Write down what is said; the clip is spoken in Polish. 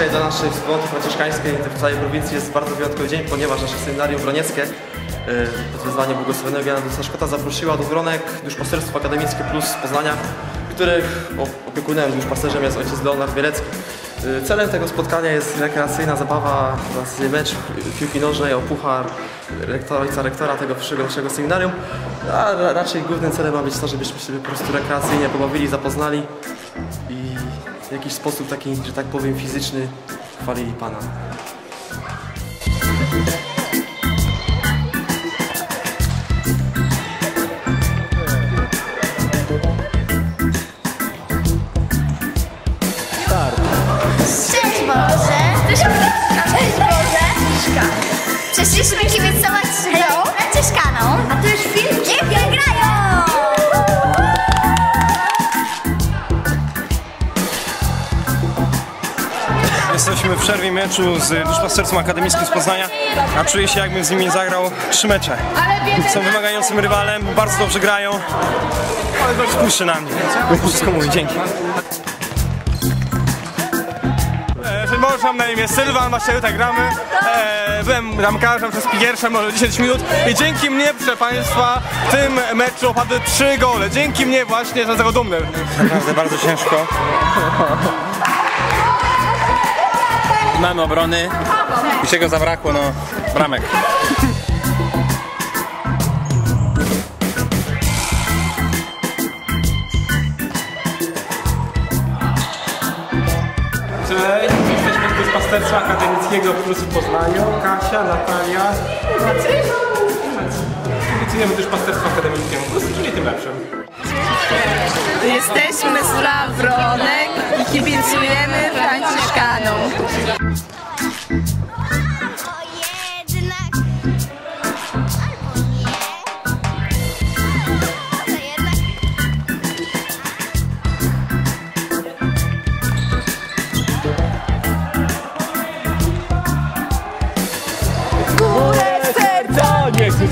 Dzisiaj dla naszej wspólnoty franciszkańskiej w całej prowincji jest bardzo wyjątkowy dzień, ponieważ nasze seminarium bronieckie y, pod wezwaniem błogosławionego Jana Staszkota zaprosiła do gronek duszpasterstwo akademickie plus Poznania, których opiekunem duszpasterzem jest ojciec Leonard Bielecki. Y, Celem tego spotkania jest rekreacyjna zabawa, oraz mecz piłki nożnej o puchar rektora, ojca rektora tego przyszłego naszego seminarium, a ra- raczej głównym celem ma być to, żebyśmy się po prostu rekreacyjnie pobawili, zapoznali i w jakiś sposób taki, że tak powiem, fizyczny chwalili Pana. Cześć Boże! Cześć Boże! Przyszliśmy kibicować Franciszkanom. A to już film? Wygrają! Jesteśmy w przerwie meczu z duszpasterstwem akademickim z Poznania, a czuję się jakbym z nimi zagrał trzy mecze. Są wymagającym rywalem, bardzo dobrze grają, ale spójrzcie na mnie. Wszystko mówi, dzięki. Cześć Boże, mam na imię Sylwan, właśnie tutaj gramy. E, byłem bramkarzem przez pierwsze może 10 minut i dzięki mnie, proszę Państwa, w tym meczu padły 3 gole. Dzięki mnie właśnie jestem z tego dumny. Naprawdę bardzo ciężko. Mamy obrony i czego zabrakło, no bramek. Cześć, jesteśmy tu z pasterstwa akademickiego plus w Poznaniu. Kasia, Natalia. Kibicujemy też pasterstwo akademickiemu plus, czyli tym lepszym. Jesteśmy z Lawronek i kibicujemy